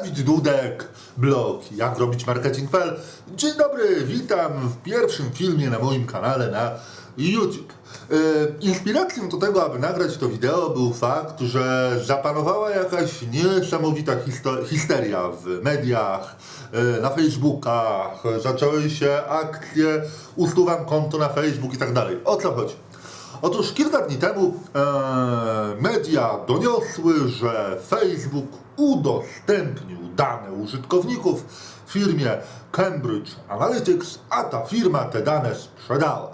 Dawid Dudek, blog Jak robić marketing.pl. Dzień dobry, witam w pierwszym filmie na moim kanale na YouTube. E, Inspiracją do tego, aby nagrać to wideo był fakt, że zapanowała jakaś niesamowita histeria w mediach, e, na Facebookach, zaczęły się akcje, usuwam konto na Facebook i tak dalej. O co chodzi? Otóż kilka dni temu e, media doniosły, że Facebook udostępnił dane użytkowników firmie Cambridge Analytics, a ta firma te dane sprzedała.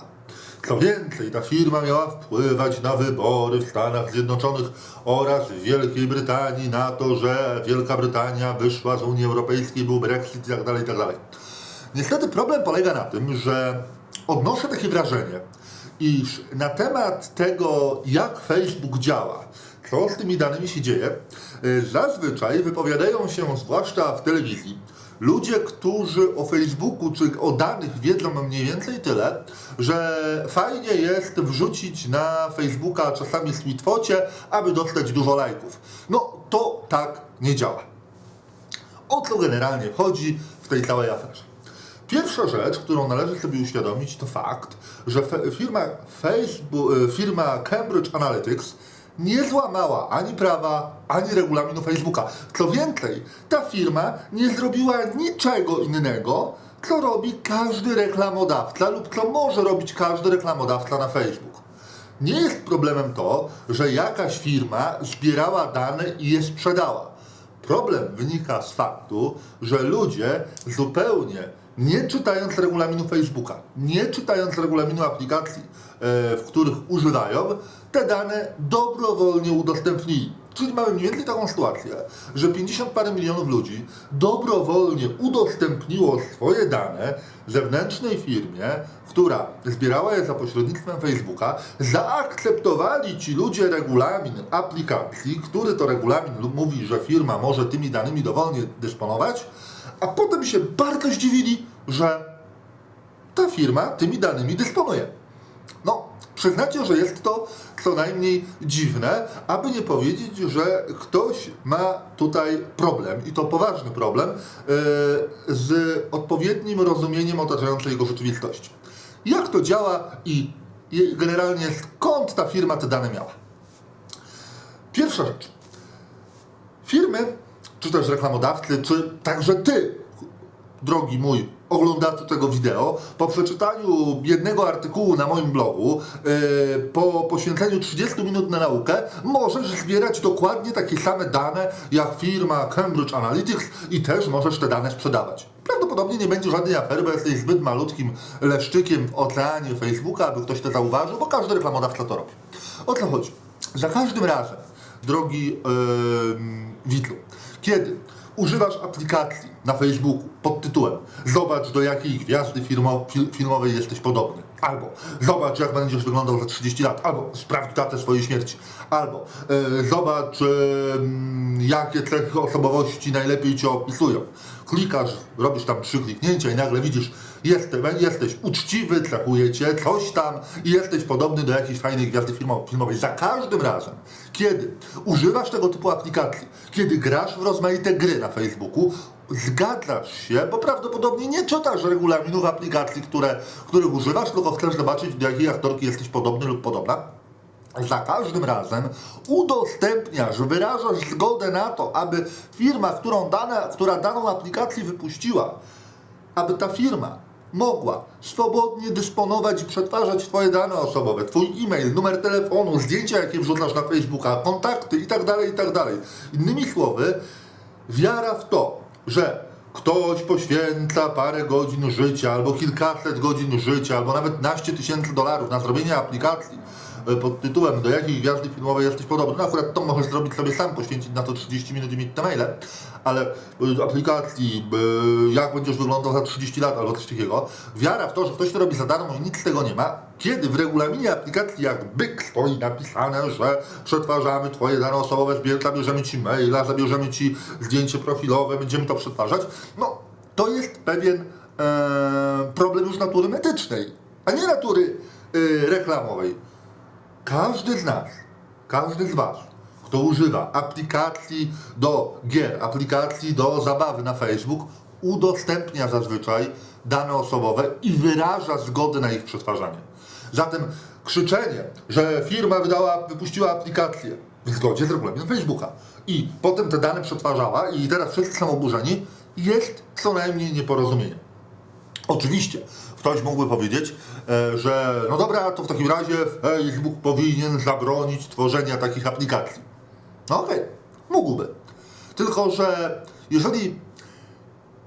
Co więcej, ta firma miała wpływać na wybory w Stanach Zjednoczonych oraz w Wielkiej Brytanii, na to, że Wielka Brytania wyszła z Unii Europejskiej, był Brexit itd. itd. Niestety problem polega na tym, że odnoszę takie wrażenie, iż na temat tego, jak Facebook działa, co z tymi danymi się dzieje, y, zazwyczaj wypowiadają się, zwłaszcza w telewizji, ludzie, którzy o Facebooku czy o danych wiedzą mniej więcej tyle, że fajnie jest wrzucić na Facebooka czasami sweetfocie, aby dostać dużo lajków. No to tak nie działa. O co generalnie chodzi w tej całej aferze? Pierwsza rzecz, którą należy sobie uświadomić, to fakt, że firma, Facebook, e, firma Cambridge Analytics nie złamała ani prawa, ani regulaminu Facebooka. Co więcej, ta firma nie zrobiła niczego innego, co robi każdy reklamodawca lub co może robić każdy reklamodawca na Facebook. Nie jest problemem to, że jakaś firma zbierała dane i je sprzedała. Problem wynika z faktu, że ludzie zupełnie nie czytając regulaminu Facebooka, nie czytając regulaminu aplikacji, e, w których używają, te dane dobrowolnie udostępnili. Czyli mamy mniej więcej taką sytuację, że 50 parę milionów ludzi dobrowolnie udostępniło swoje dane zewnętrznej firmie, która zbierała je za pośrednictwem Facebooka, zaakceptowali ci ludzie regulamin aplikacji, który to regulamin mówi, że firma może tymi danymi dowolnie dysponować, a potem się bardzo zdziwili, że ta firma tymi danymi dysponuje. No, przyznacie, że jest to co najmniej dziwne, aby nie powiedzieć, że ktoś ma tutaj problem, i to poważny problem, yy, z odpowiednim rozumieniem otaczającej go rzeczywistości. Jak to działa i generalnie skąd ta firma te dane miała? Pierwsza rzecz. Firmy, czy też reklamodawcy, czy także ty, drogi mój oglądaczu tego wideo, po przeczytaniu jednego artykułu na moim blogu, yy, po poświęceniu 30 minut na naukę, możesz zbierać dokładnie takie same dane jak firma Cambridge Analytics i też możesz te dane sprzedawać. Prawdopodobnie nie będzie żadnej afery, bo jesteś zbyt malutkim leszczykiem w oceanie Facebooka, aby ktoś to zauważył, bo każdy reklamodawca to robi. O co chodzi? Za każdym razem, drogi yy, widzu, kiedy używasz aplikacji na Facebooku pod tytułem Zobacz do jakiej gwiazdy filmo, fil, filmowej jesteś podobny. Albo zobacz jak będziesz wyglądał za 30 lat. Albo sprawdź datę swojej śmierci. Albo e, zobacz e, jakie cechy osobowości najlepiej cię opisują. Klikasz, robisz tam trzy kliknięcia i nagle widzisz jesteś, jesteś uczciwy, cechuje cię coś tam i jesteś podobny do jakiejś fajnej gwiazdy filmo- filmowej. Za każdym razem, kiedy używasz tego typu aplikacji, kiedy grasz w rozmaite gry na Facebooku, zgadzasz się, bo prawdopodobnie nie czytasz regulaminów aplikacji, które, których używasz, tylko chcesz zobaczyć, do jakiej aktorki jesteś podobny lub podobna. Za każdym razem udostępniasz, wyrażasz zgodę na to, aby firma, którą dane, która daną aplikację wypuściła, aby ta firma mogła swobodnie dysponować i przetwarzać Twoje dane osobowe, Twój e-mail, numer telefonu, zdjęcia, jakie wrzucasz na Facebooka, kontakty itd., itd. Innymi słowy, wiara w to, że ktoś poświęca parę godzin życia, albo kilkaset godzin życia, albo nawet naście tysięcy dolarów na zrobienie aplikacji pod tytułem do jakiej gwiazdy filmowej jesteś podobny. No akurat to możesz zrobić sobie sam, poświęcić na to 30 minut i mieć te maile, ale e, aplikacji, e, jak będziesz wyglądał za 30 lat albo coś takiego, wiara w to, że ktoś to robi za darmo i nic z tego nie ma, kiedy w regulaminie aplikacji jak byk stoi napisane, że przetwarzamy twoje dane osobowe, zabierzemy ci maila, zabierzemy ci zdjęcie profilowe, będziemy to przetwarzać, no to jest pewien e, problem już natury medycznej, a nie natury e, reklamowej. Każdy z nas, każdy z Was, kto używa aplikacji do gier, aplikacji do zabawy na Facebook, udostępnia zazwyczaj dane osobowe i wyraża zgodę na ich przetwarzanie. Zatem krzyczenie, że firma wydała, wypuściła aplikację w zgodzie z regulaminem Facebooka i potem te dane przetwarzała i teraz wszyscy są oburzeni, jest co najmniej nieporozumieniem. Oczywiście, ktoś mógłby powiedzieć, e, że no dobra, to w takim razie Facebook powinien zabronić tworzenia takich aplikacji. No okej, mógłby. Tylko, że jeżeli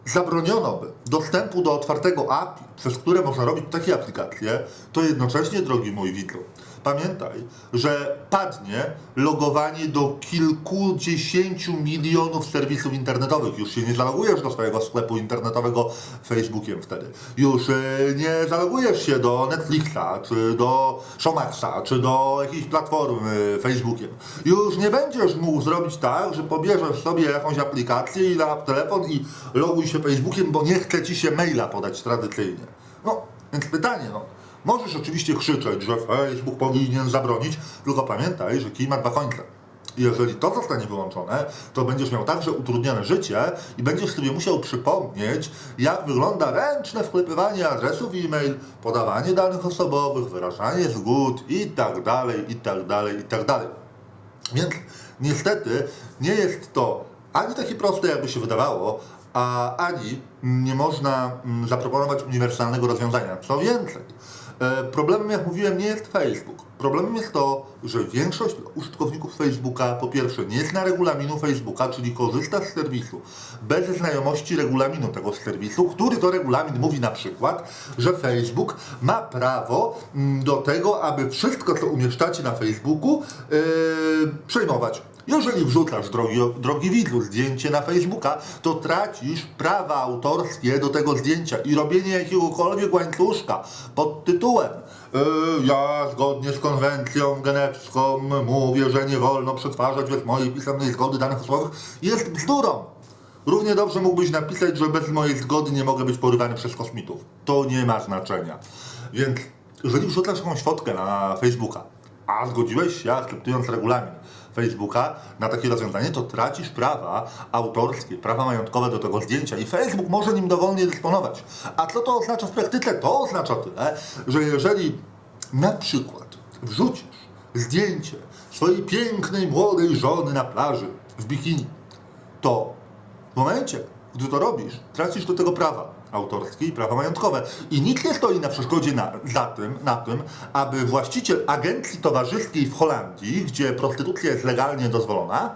zabroniono by dostępu do otwartego API, przez które można robić takie aplikacje, to jednocześnie, drogi mój widzu, pamiętaj, że padnie logowanie do kilkudziesięciu milionów serwisów internetowych. Już się nie zalogujesz do swojego sklepu internetowego Facebookiem wtedy. Już e, nie zalogujesz się do Netflixa, czy do Showmaxa, czy do jakiejś platformy Facebookiem. Już nie będziesz mógł zrobić tak, że pobierzesz sobie jakąś aplikację i na telefon i loguj się Facebookiem, bo nie chce ci się maila podać tradycyjnie. No, więc pytanie, no. Możesz oczywiście krzyczeć, że Facebook powinien zabronić, tylko pamiętaj, że kij ma dwa końce. I jeżeli to zostanie wyłączone, to będziesz miał także utrudnione życie i będziesz sobie musiał przypomnieć, jak wygląda ręczne wklepywanie adresów e-mail, podawanie danych osobowych, wyrażanie zgód i tak dalej, i tak dalej, i tak dalej. Więc niestety nie jest to ani takie proste, jakby się wydawało, a ani nie można mm, zaproponować uniwersalnego rozwiązania. Co więcej, problemem, jak mówiłem, nie jest Facebook. Problemem jest to, że większość użytkowników Facebooka po pierwsze nie zna regulaminu Facebooka, czyli korzysta z serwisu bez znajomości regulaminu tego serwisu, który to regulamin mówi na przykład, że Facebook ma prawo mm, do tego, aby wszystko, co umieszczacie na Facebooku, yy, przejmować. Jeżeli wrzucasz, drogi, drogi widzu, zdjęcie na Facebooka, to tracisz prawa autorskie do tego zdjęcia i robienie jakiegokolwiek łańcuszka pod tytułem yy, ja zgodnie z konwencją genewską mówię, że nie wolno przetwarzać bez mojej pisemnej zgody danych osobowych jest bzdurą. Równie dobrze mógłbyś napisać, że bez mojej zgody nie mogę być porywany przez kosmitów. To nie ma znaczenia. Więc jeżeli wrzucasz jakąś fotkę na Facebooka, a zgodziłeś się, akceptując regulamin Facebooka na takie rozwiązanie, to tracisz prawa autorskie, prawa majątkowe do tego zdjęcia i Facebook może nim dowolnie dysponować. A co to oznacza w praktyce? To oznacza tyle, że jeżeli na przykład wrzucisz zdjęcie swojej pięknej, młodej żony na plaży w bikini, to w momencie, gdy to robisz, tracisz do tego prawa autorskie i prawa majątkowe. I nic nie stoi na przeszkodzie na, za tym, na tym, aby właściciel agencji towarzyskiej w Holandii, gdzie prostytucja jest legalnie dozwolona,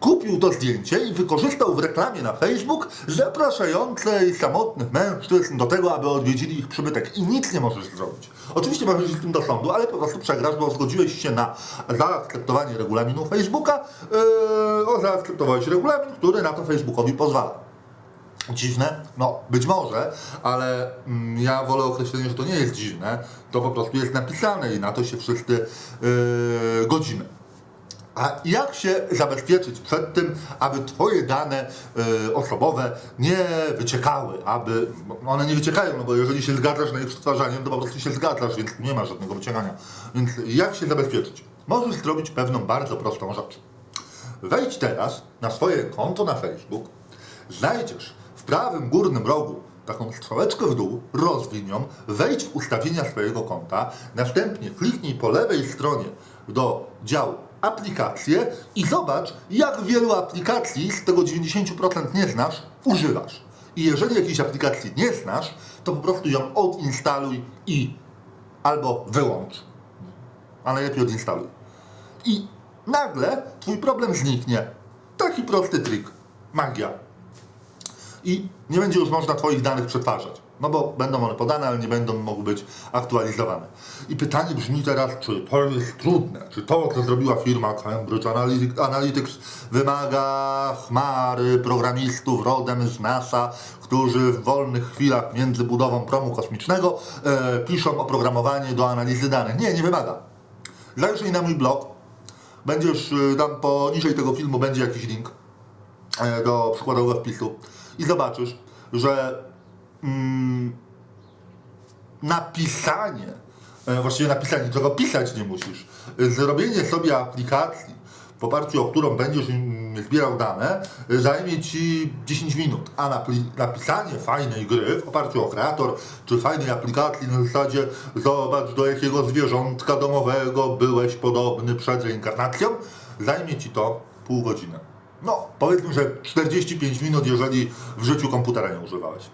kupił to zdjęcie i wykorzystał w reklamie na Facebook zapraszającej samotnych mężczyzn do tego, aby odwiedzili ich przybytek. I nic nie możesz zrobić. Oczywiście możesz iść z tym do sądu, ale po prostu przegrasz, bo zgodziłeś się na zaakceptowanie regulaminu Facebooka, yy, o zaakceptowałeś regulamin, który na to Facebookowi pozwala. Dziwne? No, być może, ale mm, ja wolę określenie, że to nie jest dziwne, to po prostu jest napisane i na to się wszyscy yy, godzimy. A jak się zabezpieczyć przed tym, aby Twoje dane y, osobowe nie wyciekały, aby one nie wyciekają, no bo jeżeli się zgadzasz na ich przetwarzanie, to po prostu się zgadzasz, więc nie ma żadnego wyciekania. Więc jak się zabezpieczyć? Możesz zrobić pewną bardzo prostą rzecz. Wejdź teraz na swoje konto na Facebook, znajdziesz w prawym górnym rogu taką strzałeczkę w dół, rozwiń ją, wejdź w ustawienia swojego konta, następnie kliknij po lewej stronie do działu aplikacje i zobacz, jak wielu aplikacji z tego 90% nie znasz, używasz. I jeżeli jakiejś aplikacji nie znasz, to po prostu ją odinstaluj i albo wyłącz. A najlepiej odinstaluj. I nagle twój problem zniknie. Taki prosty trik. Magia. I nie będzie już można twoich danych przetwarzać. No bo będą one podane, ale nie będą mogły być aktualizowane. I pytanie brzmi teraz, czy to jest trudne? Czy to, co zrobiła firma Cambridge Analytic- Analytics, wymaga chmary programistów rodem z NASA, którzy w wolnych chwilach między budową promu kosmicznego e, piszą oprogramowanie do analizy danych? Nie, nie wymaga. Zajrzyj na mój blog. Będziesz y, tam poniżej tego filmu będzie jakiś link e, do przykładowego wpisu i zobaczysz, że mm, napisanie, e, właściwie napisanie, czego pisać nie musisz, zrobienie sobie aplikacji w oparciu o którą będziesz mm, zbierał dane, zajmie Ci 10 minut, a napisanie fajnej gry w oparciu o kreator, czy fajnej aplikacji na zasadzie zobacz do jakiego zwierzątka domowego byłeś podobny przed reinkarnacją, zajmie Ci to pół godziny. No, powiedzmy, że 45 minut, jeżeli w życiu komputera nie używałeś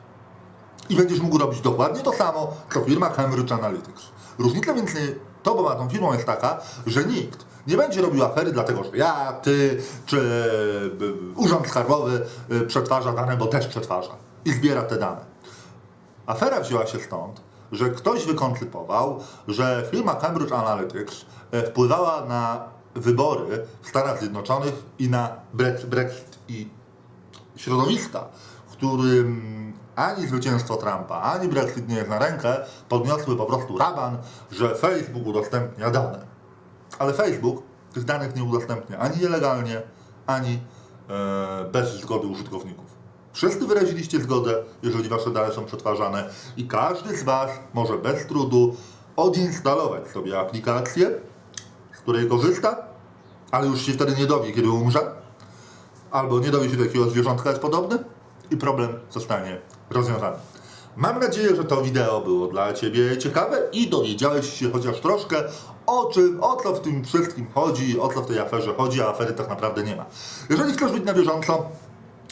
i będziesz mógł robić dokładnie to samo, co firma Cambridge Analytics. Różnica między tobą a tą firmą jest taka, że nikt nie będzie robił afery dlatego, że ja, ty czy Urząd Skarbowy y, przetwarza dane, bo też przetwarza i zbiera te dane. Afera wzięła się stąd, że ktoś wykoncypował, że firma Cambridge Analytics e, wpływała na wybory w Stanach Zjednoczonych i na Brex- Brexit. I środowiska, którym ani zwycięstwo Trumpa, ani Brexit nie jest na rękę, podniosły po prostu raban, że Facebook udostępnia dane. Ale Facebook tych danych nie udostępnia ani nielegalnie, ani e, bez zgody użytkowników. Wszyscy wyraziliście zgodę, jeżeli wasze dane są przetwarzane i każdy z was może bez trudu odinstalować sobie aplikację, z której korzysta, ale już się wtedy nie dowie, kiedy umrze, albo nie dowie się, do jakiego zwierzątka jest podobny i problem zostanie rozwiązany. Mam nadzieję, że to wideo było dla Ciebie ciekawe i dowiedziałeś się chociaż troszkę o czym, o co w tym wszystkim chodzi, o co w tej aferze chodzi, a afery tak naprawdę nie ma. Jeżeli chcesz być na bieżąco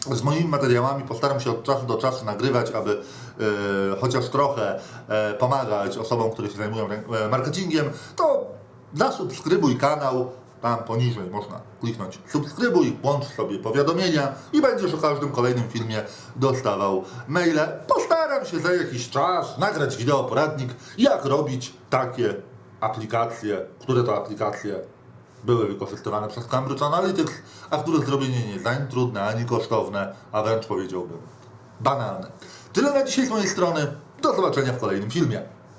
z moimi materiałami, postaram się od czasu do czasu nagrywać, aby e, chociaż trochę e, pomagać osobom, które się zajmują e, marketingiem, to zasubskrybuj kanał, tam poniżej można kliknąć subskrybuj, włącz sobie powiadomienia i będziesz o każdym kolejnym filmie dostawał maile. Postaram się za jakiś czas nagrać wideo poradnik, jak robić takie aplikacje, które to aplikacje były wykorzystywane przez Cambridge Analytics, a których zrobienie nie jest ani trudne, ani kosztowne, a wręcz powiedziałbym banalne. Tyle na dzisiaj z mojej strony. Do zobaczenia w kolejnym filmie.